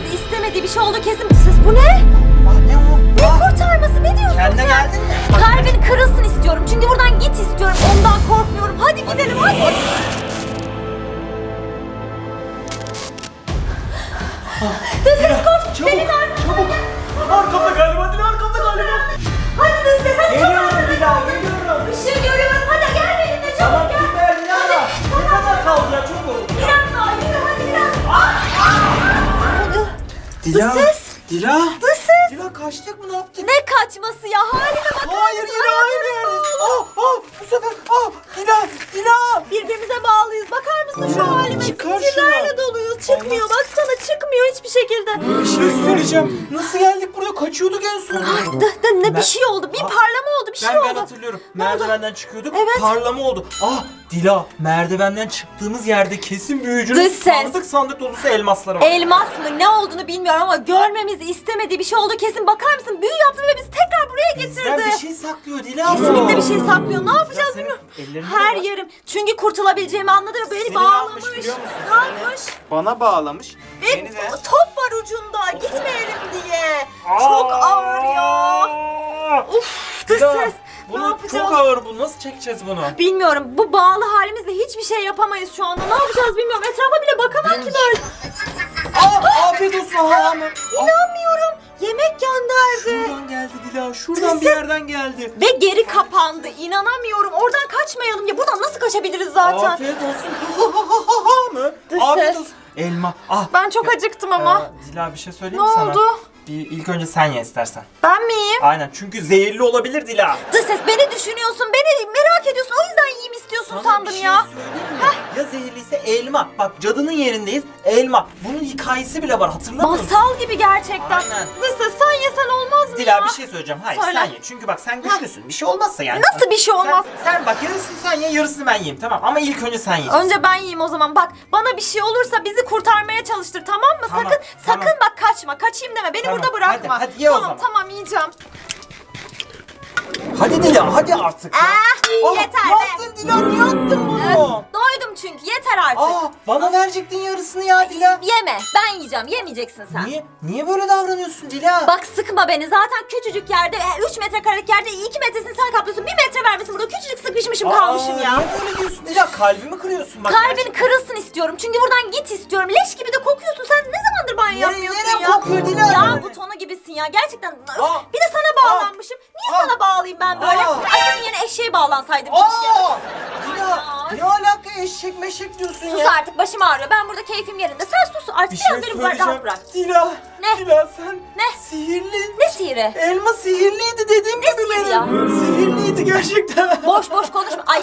görmemizi istemediği bir şey oldu kesin. Ses bu ne? Ah ne o? Ne Ah, kurtarması ne diyorsun kendine sen? geldin mi? Kalbin kırılsın istiyorum çünkü buradan git istiyorum. Ondan korkmuyorum. Hadi gidelim hadi. Dış ses koş. Çabuk, Pelin ar- çabuk. Arkamda galiba, Dila arkamda galiba. Hadi hadi Geliyorum çabuk. Dila, Dış ses. Dila. Dış ses. Dila kaçtık mı, ne yaptık? Ne kaçması ya haline bak. Hayır, yine aynı yeriz. Ah, ah, bu sefer, ah, Dila, Dila. Birbirimize bağlıyız. Bakar mısın şu halime? çıkar Zincirlerle şunu. doluyuz. Çıkmıyor. Baksana çıkmıyor hiçbir şekilde. Bir şey söyleyeceğim. Nasıl geldik buraya? Kaçıyorduk en son. Ay, da- da- ne bir Ben- şey oldu. Bir parlama oldu. Bir şey Ben, ben oldu. hatırlıyorum. Ne oldu? Merdivenden çıkıyorduk. Evet. Parlama oldu. Ah Dila merdivenden çıktığımız yerde kesin büyücünün Dış ses. sandık sandık dolusu elmasları var. Elmas mı ne olduğunu bilmiyorum ama görmemizi istemediği bir şey oldu kesin. Bakar mısın? Büyü yaptı ve bizi buraya Bizden getirdi. bir şey saklıyor Dila. Kesinlikle bir şey saklıyor. Ne Ya yapacağız bilmiyorum. ellerinde Her var. yerim. Çünkü kurtulabileceğimi anladı ve beni Seni ne bağlamış. yapmış biliyor musun? Ne yapmış? Bana bağlamış. Ve Beni de. top var ucunda. Gitmeyelim diye. Çok ağır ya. Uf dış Dila, ses. Ne Bunu yapacağız? çok ağır bu. Nasıl çekeceğiz bunu? Bilmiyorum. Bu bağlı halimizle hiçbir şey yapamayız şu anda. Ne yapacağız bilmiyorum. Etrafa bile bakamam ki böyle. Aa, afiyet olsun halamı. İnanmıyorum. Yemek gönderdi. Şuradan geldi Dila. Şuradan Dış bir yerden geldi. Ve geri kapandı. İnanamıyorum. Oradan kaçmayalım ya. Buradan nasıl kaçabiliriz zaten? Afiyet olsun. Ha ha ha ha mı? Dış Afiyet olsun. Elma. Ah. Ben çok acıktım ama. Ee, Dila bir şey söyleyeyim Ne mi sana? oldu? Bir, ilk önce sen ye istersen. Ben miyim? Aynen çünkü zehirli olabilir Dila. Dış ses beni düşünüyorsun. Beni merak ediyorsun. O yüzden yiyeyim istiyorsun Sana sandım bir şey ya. söyleyeyim mi? Ya zehirliyse elma. Bak cadının yerindeyiz. Elma. Bunun hikayesi bile var hatırlamıyor musun? Masal gibi gerçekten. Aynen. Ses sen yesen olmaz mı Dila ya? bir şey söyleyeceğim. Hayır Söyle. sen ye. Çünkü bak sen güçlüsün. Bir şey olmazsa yani. Nasıl bir şey olmaz? Sen, bak yarısını sen ye yarısını ben yiyeyim tamam. Ama ilk önce sen ye. Önce ben yiyeyim o zaman. Bak bana bir şey olursa bizi kurtarmaya çalıştır tamam mı? Tamam, sakın tamam. sakın bak kaçma. Kaçayım deme. Beni Tamam, burada bırakma. hadi, hadi ye o tamam zaman. tamam yiyeceğim. Hadi Dila hadi artık. ya. Ah, Aa, yeter Ne be. yaptın Dila? Niye attın bunu? Doydum çünkü yeter artık. Aa bana verecektin yarısını ya Dila. Yeme. Ben yiyeceğim. Yemeyeceksin sen. Niye? Niye böyle davranıyorsun Dila? Bak sıkma beni. Zaten küçücük yerde, 3 metrekarelik yerde 2 metresini sen kaplıyorsun. 1 metre vermesin burada. Küçücük sıkışmışım Aa, kalmışım ya. Niye böyle diyorsun Dila? Kalbimi kırıyorsun bak. Kalbin kırılsın istiyorum. Çünkü buradan git istiyorum. Leş gibi de kokuyorsun. Sen ne zamandır banyo Nereye- yapmıyorsun nereye ya? kokuyor Dila Ya yani? butona gibisin ya. Gerçekten. Öf, Aa. bir de sana bağlanmışım. Niye Aa. sana bağlayayım ben böyle? Aa. Ay senin yerine eşeğe bağlansaydım keşke. Aa! Dila ne alaka eşek meşek diyorsun Sus ya? artık başım ağrıyor. Ben burada keyfim yerinde. Sen sus artık Bir biraz şey beni söyleyeceğim. rahat bırak. Dila. Ne? Dila sen Ne? sihirli. Ne sihiri? Elma sihirliydi dediğim gibi sihiri benim. ya? Sihirliydi gerçekten. Boş boş konuşma. Ay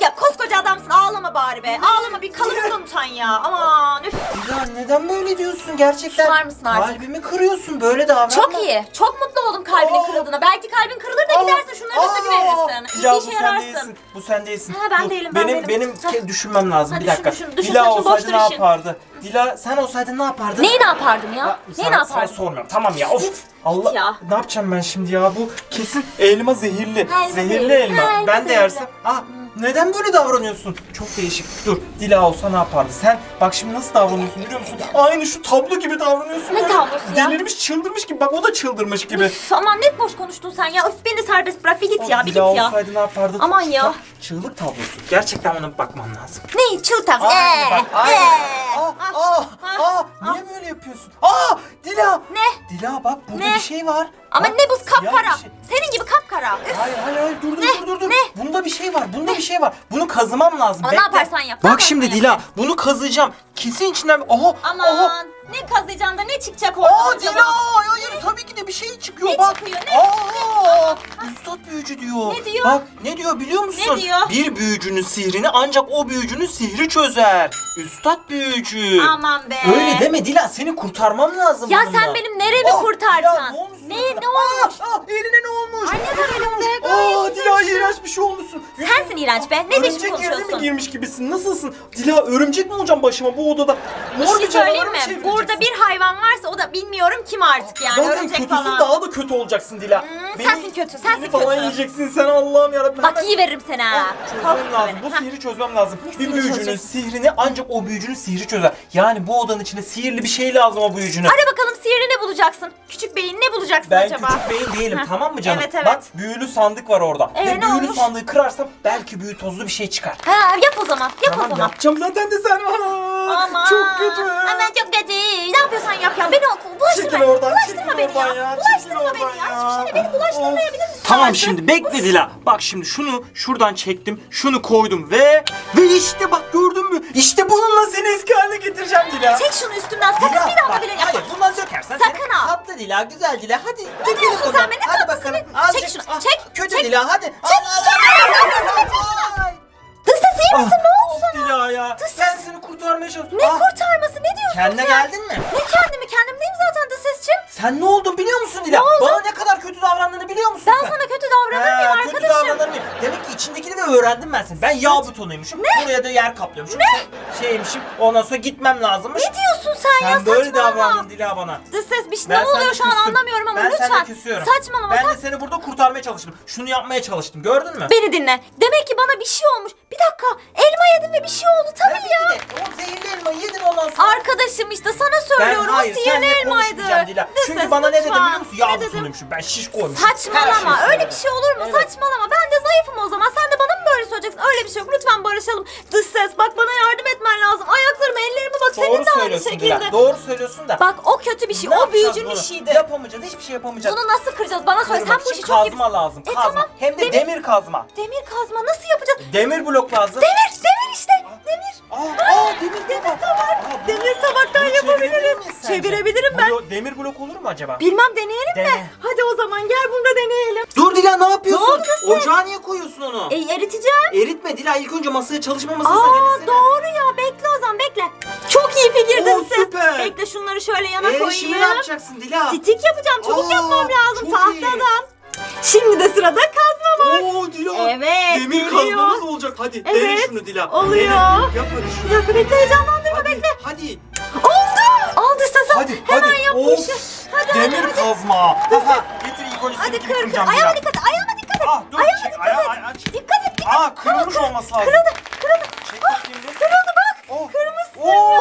ya koskoca adamsın ağlama bari be. Ağlama bir kalıbından utan ya. Aman üf. Dila neden böyle diyorsun gerçekten? Susar mısın artık? Kalbimi kırıyorsun böyle davranma. Çok iyi. Çok mutlu oldum kalbinin Aa. kırıldığına. Belki kalbin kırılır da gidersin şunları da söküverirsin. İyi Ya bir bu işe sen yararsın. değilsin. Bu sen değilsin. Ha, ben Dur, değilim, ben benim, değilim. Benim ke- düşünmem lazım. Ha, bir düşün, dakika. düşün, düşün, Dila olsaydı ne işin. yapardı? Dila sen olsaydın ne yapardın? Neyi ne yapardım ya? Neyi sana, ne sana yapardım? sormuyorum. Tamam ya. Of. Allah. ya. Ne yapacağım ben şimdi ya? Bu kesin elma zehirli. Ha, elma zehirli zehirli. elma. Ha, elma ben de zehirli. yersem. Ah neden böyle davranıyorsun? Çok değişik. Dur. Dila olsa ne yapardı? Sen bak şimdi nasıl davranıyorsun biliyor musun? Aynı şu tablo gibi davranıyorsun. Ne tablosu ya? Delirmiş, çıldırmış gibi. Bak o da çıldırmış gibi. Üf, aman ne boş konuştun sen ya. Üf beni serbest bırak bir git ya bir git Dila ya. olsaydı ne yapardın? Aman ya. Çığlık tablosu. Gerçekten ona bakman lazım. Ne çıl tav. Aynı Ee, bak, aynı. ee. Aa, Ah, aa, aa, niye böyle yapıyorsun? Aa, Dila. Ne? Dila bak burada Ne? bir şey var. Ama Bak, ne bu siyah kapkara. şey. Senin gibi kapkara. Üf. Hayır hayır hayır dur dur Ne? dur dur dur. Ne? Bunda bir şey var. Bunda bir şey var. Bunu kazımam lazım. Ama ne Bekle. yaparsan yap, ne Bak yaparsan şimdi yap. Dila bunu kazıyacağım. Kesin içinden aha Aman aha. Ne kazıyacaksın da ne çıkacak oradan Aa acaba? Dila hayır tabii ki de bir şey çıkıyor Ne bak. çıkıyor, ne? Aa, Üstad büyücü diyor. Ne diyor? Bak ne diyor biliyor musun? Ne diyor? Bir büyücünün sihrini ancak o büyücünün sihri çözer. Üstad büyücü. Aman be. Öyle deme Dila seni kurtarmam lazım Ya bununla. sen benim neremi Ah, kurtaracaksın? Dila, ne olmuş Ne suratına? ne olmuş? Aa, aa, eline ne olmuş? Ay ne var elimde? Aa Gayet Dila güzel. iğrenç bir şey olmuşsun. Sensin iğrenç be. Ne biçim Örümcek yerine mi konuşuyorsun? girmiş gibisin? Nasılsın? Dila örümcek mi olacağım başıma bu odada? Bir Mor şey canavar söyleyeyim mı mi? çevireceksin? Burada bir hayvan varsa o da bilmiyorum kim artık yani. Zaten Örümcek kötüsün falan. daha da kötü olacaksın Dila. Hmm, sensin kötü, sensin beni falan kötü. yiyeceksin sen Allah'ım yarabbim. Bak iyi veririm seni ha. Çözmem Korkutma lazım. beni. Bu Ha. sihri çözmem lazım. Bir sihri büyücünün çözeceksin? sihrini ancak o büyücünün sihri çözer. Yani bu odanın içinde sihirli bir şey lazım o büyücünün. Hadi bakalım sihirli ne bulacaksın? Küçük beyin ne bulacaksın Ben acaba? küçük beyin değilim Heh, tamam mı canım? evet, evet. Bak büyülü sandık var orada. Ee, Ve ne büyülü olmuş? Sandığı kırarsam belki büyü tozlu bir şey çıkar. Ha yap o zaman. Yap o tamam zaman. yapacağım zaten de sen bana. Aman. Çok kötü. Aman çok kötü. Ne yapıyorsan yap ya. Beni okul bulaştırma. Çekil oradan, oradan ya. ya, Bulaştırma çekil beni ya. ya. Hiçbir şeyle beni bulaştırmayabilir misin? Tamam artık? şimdi bekle Dila. Bak şimdi şunu şuradan çektim. Şunu koydum ve ve işte bak gördün mü? İşte bununla seni eski haline getireceğim Dila. Çek şunu üstümden. Sakın Dila, bir daha bak, bile Hayır yapma. bundan sökersen Sakın ha. Tatlı Dila güzel Dila hadi. Ne diyorsun sen be? Ne Hadi tatlısı bakalım. be? Azıcık- Çek şunu, ah, çek, Kötü çek. Dila hadi. Çek, Dış ses iyi misin? Ne oldu sana? Dila ya. Ben seni kurtarmaya çalışıyorum. Ne Ah, kurtarması? Ne diyorsun Kendine sen? geldin mi? Sen ne oldun biliyor musun Dila? Ne oldu? Bana ne kadar kötü davrandığını biliyor musun Ben sen? sana kötü davranır mıyım He, kötü arkadaşım? davranır mıyım? Demek ki içindekini de öğrendim ben senin. Ben yağ butonuymuşum. Buraya da yer kaplıyormuşum. Ne? Şeymişim. Ondan sonra gitmem lazımmış. Ne diyorsun sen, ya? Sen böyle Saçmalama. davrandın Dila bana. Dış ses bir şey Ben ne oluyor seninle şu an küstüm. anlamıyorum ama ben lütfen. seninle küsüyorum. Saçmalama Ben sen. de seni burada kurtarmaya çalıştım. Şunu yapmaya çalıştım. Gördün mü? Beni dinle. Demek ki bana bir şey olmuş. Bir dakika. Elma yedim ve bir şey oldu tabii ya. ki de. O zehirli elmayı yedin ondan sonra. Arkadaşım işte sana ben söylüyorum. hayır o sihirli seninle elmaydı. konuşmayacağım Dila. Dış Çünkü ses, bana ne dedin lütfen. biliyor musun? Yağ dedim? Ben şiş koymuşum. Her Saçmalama. Öyle bir şey olur mu? Evet. Saçmalama. Ben de zayıfım o zaman. Sen de bana mı böyle söyleyeceksin? Öyle bir şey yok. Lütfen barışalım. Dış ses bak bana yardım etmen lazım. Ayaklarıma, ellerime bak. Doğru Senin de aynı söylüyorsun şekilde. Dila. Doğru söylüyorsun da. Bak o kötü bir şey. Ne o yapacağız büyücünün bunu? işiydi. Yapamayacağız. Hiçbir şey yapamayacağız. Bunu nasıl kıracağız? Bana söyle. Sen Kırmak bu için işi çok iyi... kazma lazım. E, kazma. tamam. Hem de Demir- demir kazma. Demir kazma nasıl yapacağız? Demir blok lazım. Demir, demir işte. Demir. Aa, aa demir tabak. Aa, bu- Demir tabaktan bunu çevirebilir miyiz sence? Çevirebilirim ben. Bu demir blok olur mu acaba? Bilmem deneyelim de. Dene. Hadi o zaman gel bunu da deneyelim. Dila ne yapıyorsun? Ne oldu kız? Ocağa niye koyuyorsun onu? E eriteceğim. Eritme Dila ilk önce masaya çalışma masasına Aa denesene. doğru ya bekle o zaman bekle. Çok iyi fikirdi Oo, ses. süper. Bekle şunları şöyle yana Ee, koyayım. şimdi ne yapacaksın Dila? Stik yapacağım çabuk Aa, yapmam lazım çok iyi. tahtadan. Şimdi de sırada kazma var. Oo Dila. Evet, Demir geliyor. kazmamız olacak. Hadi dene Evet, şunu Dila. oluyor. Dene. Yap hadi Bir şunu. dakika bekle heyecanlandırma Hadi, bekle. hadi. Oldu. Aldı ses al. Hadi, Hemen hadi. yap bu Of, işi. Hadi Demir hadi hadi. kazma. Aha, getir önce Hadi seninkini kır kır. kıracağım Ayağıma Dila. dikkat et. Ayağıma dikkat et. Ah, dur, Ayağıma çek, dikkat ayağı- et. ayağı. Dikkat et. Dikkat Aa kırılmış olması lazım. Kırıldı. Kırıldı. Çek bakayım bir. Kırıldı bak. Oh. Kırmışsın Oo. ya.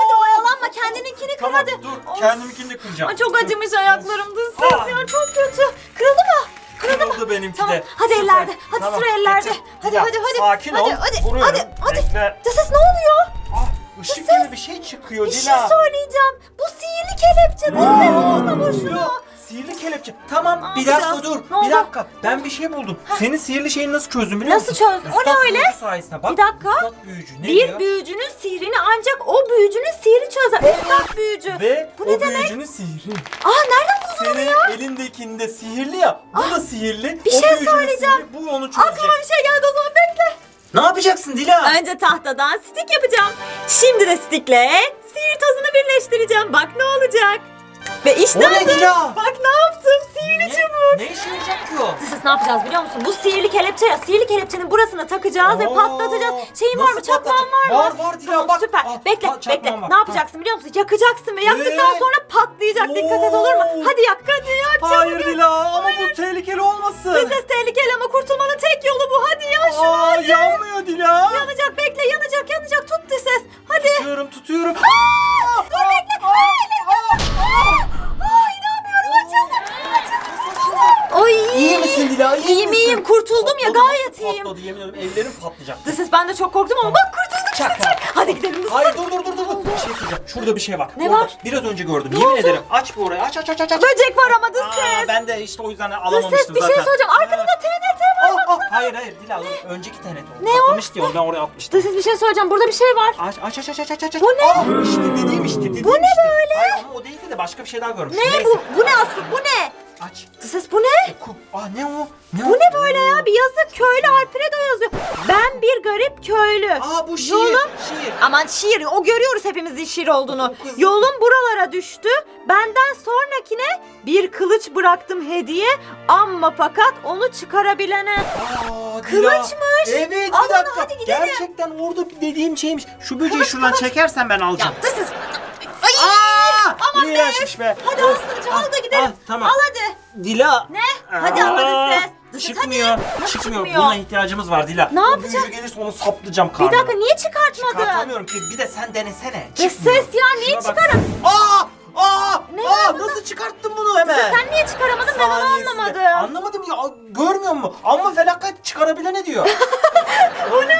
Hadi oyalanma kendininkini kır Tamam hadi. dur Of. kendiminkini de kıracağım. Ay, çok acımış ayaklarım dış ses Ah. ya çok kötü. Kırıldı mı? Kırıldı mı? Kırıldı benimki Tamam. de. Hadi Süper. ellerde. Hadi Tamam, sıra ellerde. getir. Hadi hadi hadi. Sakin hadi, ol. Hadi Vuruyorum. hadi hadi. Bekle. Ses ne oluyor? Ah ışık gibi bir şey çıkıyor Bir şey söyleyeceğim. Bu sihirli kelepçe dış ses olma boşuna. Sihirli kelepçe. Tamam Ne bir dakika dur. Ne oldu? Bir dakika. Ben bir şey buldum. Senin sihirli şeyini nasıl çözdüm biliyor Nasıl musun? çözdün? O ne öyle? büyücü sayesinde. Bak, Bir dakika. Üstad büyücü. Ne Bir diyor? büyücünün sihrini ancak o büyücünün sihri çözer. Üstad büyücü. Ve Bu o ne demek? büyücünün sihri. Aa nereden buldun onu Senin elindekinde sihirli ya. Bu da sihirli. bir o şey büyücünün söyleyeceğim. Sihri, bu onu çözecek. Aklıma bir şey geldi o zaman bekle. Ne yapacaksın Dila? Önce tahtadan stik yapacağım. Şimdi de stikle sihir tozunu birleştireceğim. Bak ne olacak. Ve işte O ne hazır. Dila? Bak ne yaptım. Sihirli çubuk. ne işe yarayacak ki o? Siz ne yapacağız biliyor musun? Bu sihirli kelepçe ya. Sihirli kelepçenin burasına takacağız ve Oo, patlatacağız. Şeyin var mı? nasıl Çakmağın patlatacak? var mı? Var, var Dila, Tamam, bak. süper. Al, bekle al, çakmağım bekle. var. Ne yapacaksın biliyor musun? Yakacaksın ve yaktıktan Ee? sonra patlayacak. Dikkat et olur mu? Oo. Hadi yak hadi yak. çabuk Hayır yak. Dila ama bu tehlikeli olmasın. Ses tehlikeli ama kurtulmanın tek yolu bu. Hadi ya şunu Aa, hadi. yanmıyor Dila. Yanacak bekle yanacak yanacak. Tut ses. Hadi. Tutuyorum tutuyorum. Dur bekle. Aa, Aa, aa, inanmıyorum açıldı. Açıldı. Ay. İyi İyi İyiyim misin? iyiyim kurtuldum ya Patladı, gayet nasıl iyiyim. Patladı yemin ederim ellerim patlayacak. Dış ses ben de çok korktum ama bak kurtulduk. İşte, çak. Hadi gidelim dış Hayır dur dur dur dur. Bir şey söyleyeceğim. Şurada bir şey var. Ne var? Biraz önce gördüm. Yemin oldu? ederim. Aç bu orayı. Aç aç aç aç aç. Böcek var ama dış Aa, ben de işte o yüzden Dış alamamıştım ses bir zaten. şey söyleyeceğim. Arkada da TNT var. Ah, ah, hayır hayır Dila önceki TNT oldu. Ne o? Patlamış diye onu ben oraya atmıştım. Dış ses bir şey söyleyeceğim. Burada bir şey var. Aç aç aç aç aç aç. aç. Bu ne? Aa, işte dediğim işte dediğim Bu ne işte. böyle? Hayır ama o değildi de başka bir şey daha görmüştüm. Ne Neyse. bu? Bu ne aslı? Bu ne? Aç. Dış ses bu ne? Oku. Aa ne o? Ne Bu ne böyle ya? Bir yazı köylü Alfredo yazıyor. Ben bir garip köylü. Aa bu şiir. Yolum Şiir. Aman şiir o görüyoruz hepimizin şiir olduğunu. Yolum buralara düştü. Benden sonrakine bir kılıç bıraktım hediye. Amma fakat onu çıkarabilene. Aa. Kılıçmış. Evet bir Al onu, dakika. hadi gidelim. Gerçekten orada dediğim şeymiş. Şu böceği şuradan çekersen ben alacağım. Ses. Aa! Aman be kapıyı açmış be. Hadi Of. Aslı'cığım al da Ah, gidelim. ah, tamam. Al hadi. Dila. Ne? Hadi Aa, dış ses. Dış ses Çıkmıyor. hadi. Nasıl Çıkmıyor. çıkmıyor? Buna ihtiyacımız var Dila. Ne yapacağız? büyücü gelirse onu saplayacağım Bir karnına. dakika niye çıkartmadın? Çıkartamıyorum ki. Bir de sen denesene. Çıkmıyor. ses ya niye Şuna bak. çıkarım? Aa! Aa! Ne Aa! var bunda? Nasıl çıkarttın bunu hemen? Sen niye çıkaramadın ben onu Saniyesinde. anlamadım. Anlamadım ya. Görmüyor musun? Ama felaket çıkarabilen ne diyor? Bu ne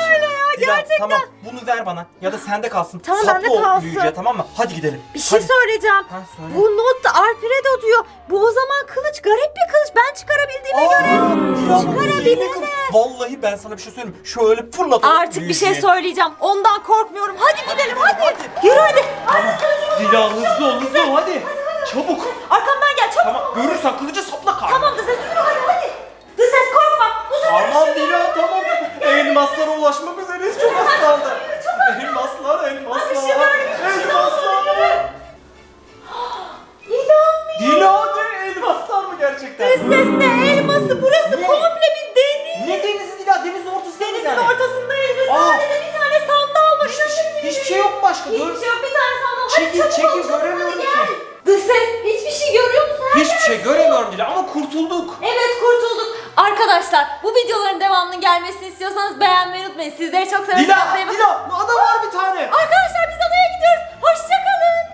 gerçekten. Tamam bunu ver bana. Ya da sende kalsın. Tamam, Sapla bende o kalsın. büyücüye tamam mı? Hadi gidelim. Bir şey Hadi. söyleyeceğim. Ha, söyle. Bu not Alfredo diyor. Bu o zaman kılıç garip bir kılıç. Ben çıkarabildiğime Aa, göre. Dila, Çıkarabilene. sihirli kız. Vallahi ben sana bir şey söyleyeyim. mi? Şöyle fırlatalım. Artık bir şey büyücüye. söyleyeceğim. Ondan korkmuyorum. Hadi gidelim hadi. hadi. Yürü hadi. Tamam. Dila hızlı ol hızlı ol hadi. Çabuk. Arkamdan gel çabuk. Tamam görürsen kılıcı Denizin yani. ortasındayız ve Aa. sadece bir tane sandal var. Hiçbir, hiçbir şey yok mu başka? Hiçbir Gör. şey yok bir tane sandal. Hadi Çekil, çabuk çekil, ol, çabuk ol, göremiyorum ki. Dış ses hiçbir şey görüyor musun? Her Hiçbir şey göremiyorum Dila ama kurtulduk. Evet kurtulduk. Arkadaşlar bu videoların devamının gelmesini istiyorsanız beğenmeyi unutmayın. Sizleri çok seviyorum. Dila, Kendinize iyi bakın. Dila